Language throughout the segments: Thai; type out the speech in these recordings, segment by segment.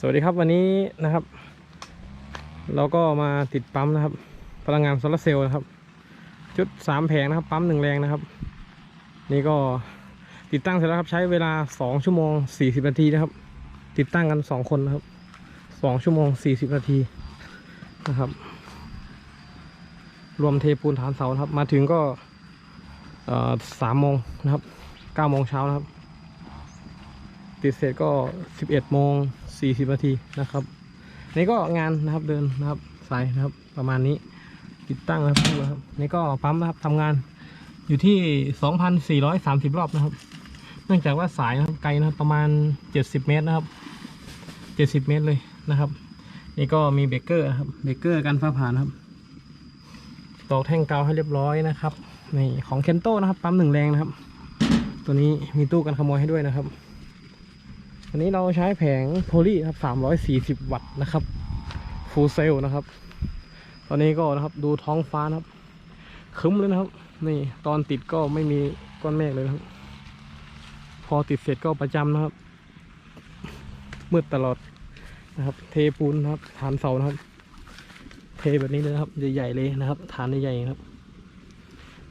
สวัสดีครับวันนี้นะครับ เราก็มาติดปั๊มนะครับ พลังงานโซลาร์เซลล์นะครับ ชุดสามแผงนะครับ ปั๊มหนึ่งแรงนะครับ นี่ก็ติดตั้งเสร็จแล้วครับ ใช้เวลาสองชั่วโมงสี่สิบนาทีนะครับ ติดตั้งกันสองคนนะครับสองชั่วโมงสี่สิบนาทีนะครับ รวมเทปูนฐานเสานะครับ มาถึงก็สามโมงนะครับเก้าโมงเช้านะครับ ติดเสร็จก็ 11โมง40นาทีนะครับ นี่ก็งานนะครับเดินนะครับสายนะครับประมาณนี้ติดตั้งนะครับนะครับนี่ก็ปั๊มนะครับทำงานอยู่ที่ 2,430 รอบนะครับ เนื่องจากว่าสายนะครับไกลนะครับประมาณ 70 เมตรนะครับ 70 เมตรเลยนะครับ นี่ก็มีเบเกอร์นะครับเบเกอร์กันฟ้าผ่านนะครับตอกแท่งกาวให้เรียบร้อยนะครับนี่ของเคนโตนะครับปั๊มหนึ่งแรงนะครับ ตัวนี้มีตู้กันขโมยให้ด้วยนะครับ อันนี้เราใช้แผงโพลีครับ 340 วัตต์นะครับ ฟูลเซลนะครับ ตอนนี้ก็นะครับดูท้องฟ้านะครับคึ้มเลยนะครับ นี่ตอนติดก็ไม่มีก้อนเมฆเลยนะครับ พอติดเสร็จก็ประจำนะครับ มืดตลอดนะครับ เทปูนนะครับ ฐานเสานะครับ เทแบบนี้เลยนะครับ ใหญ่ๆเลยนะครับ ฐานใหญ่ๆครับ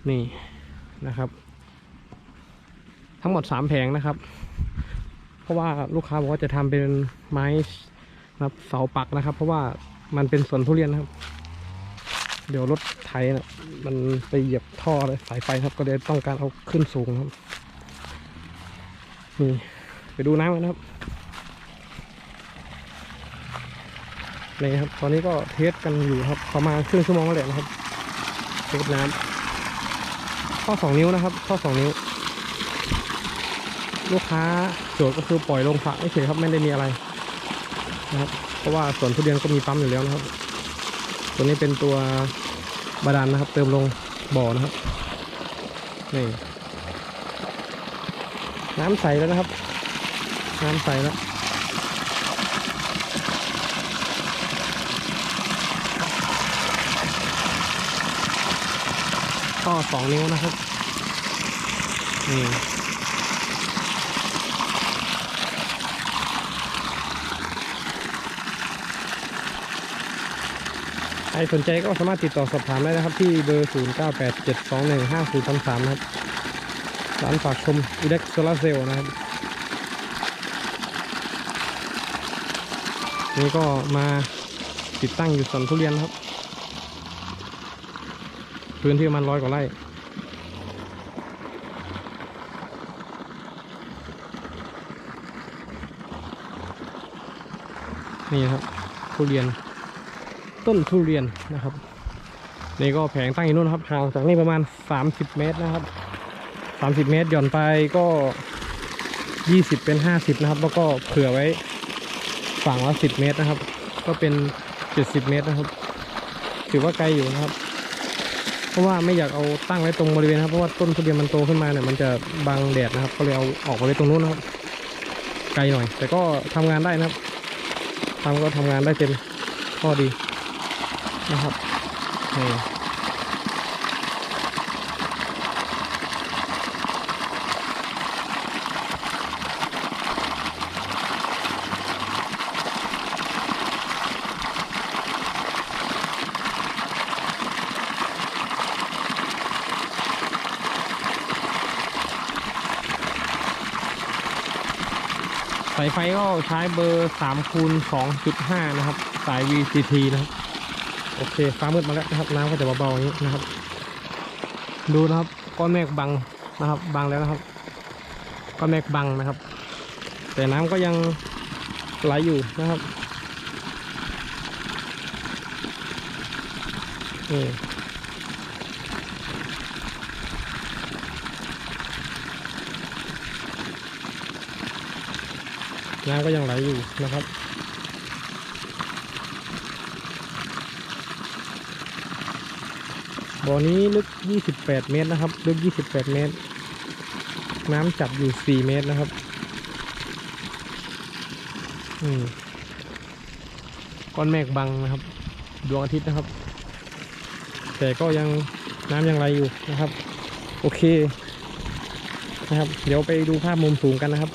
นี่นะครับ ทั้งหมดสามแผงนะครับ เพราะว่าลูกค้าบอกว่าจะทำเป็นไม้นะครับเสาปักนะครับ เพราะว่ามันเป็นสวนทุเรียนนะครับ เดี๋ยวรถไถนะมันไปเหยียบท่อเลยสายไฟครับ ก็เลยต้องการเอาขึ้นสูงครับนี่ไปดูน้ำกันนะครับนี่ครับ ตอนนี้ก็เทสกันอยู่ครับ ประมาณครึ่งชั่วโมงแล้วแหละนะครับเทสน้ำข้อสองนิ้วนะครับ ข้อสองนิ้ว ลูกค้าโจทย์ก็คือปล่อยลงสระเฉยครับไม่ได้มีอะไรนะครับ เพราะว่าสวนทุเรียนก็มีปั๊มอยู่แล้วนะครับ ตัวนี้เป็นตัวบาดาลนะครับ เติมลงบ่อนะครับนี่น้ำใสแล้วนะครับ น้ำใสแล้วก็สองนิ้วนะครับนี่ ใครสนใจก็สามารถติดต่อสอบถามได้นะครับ ที่เบอร์ 0 9 8 7 2 1 5 0 3 3 นะครับร้านฝากชมอิเล็กโซลาเซลนะครับ นี่ก็มาติดตั้งอยู่สวนทุเรียนครับ พื้นที่ประมันร้อยกว่าไร่นี่ครับทุเรียน ต้นทุเรียนนะครับ นี่ก็แผงตั้งอยู่นู่นครับห่างจากนี่ประมาณ 30 เมตรนะครับ 30 เมตรหย่อนไปก็ 20 เป็น 50 นะครับ แล้วก็เผื่อไว้ฝั่งละ 10 เมตรนะครับ ก็เป็น 70 เมตรนะครับ ถือว่าไกลอยู่นะครับ เพราะว่าไม่อยากเอาตั้งไว้ตรงบริเวณครับเพราะว่าต้นทุเรียนมันโตขึ้นมาเนี่ยมันจะบังแดดนะครับ ก็เลยเอาออกไว้ตรงนู้นนะครับ ไกลหน่อย แต่ก็ทำงานได้นะครับทำก็ทำงานได้เต็มข้อดี นะครับนี่สายไฟก็ใช้เบอร์3คูณ2.5 นะครับ สาย VCT นะครับ โอเคฟ้ามืดมาแล้วนะครับน้ำก็จะเบาๆอย่างนี้นะครับ ดูนะครับก้อนเมฆบังนะครับบังแล้วนะครับก้อนเมฆบังนะครับ แต่น้ำก็ยังไหลอยู่นะครับนี่น้ำก็ยังไหลอยู่นะครับ บ่อนี้ลึก 28 เมตรนะครับ ลึก 28 เมตร น้ำจับอยู่ 4 เมตรนะครับอืมก้อนเมฆบังนะครับ ดวงอาทิตย์นะครับ แต่ก็ยังน้ำยังไหลอยู่นะครับ โอเคนะครับ เดี๋ยวไปดูภาพมุมสูงกันนะครับ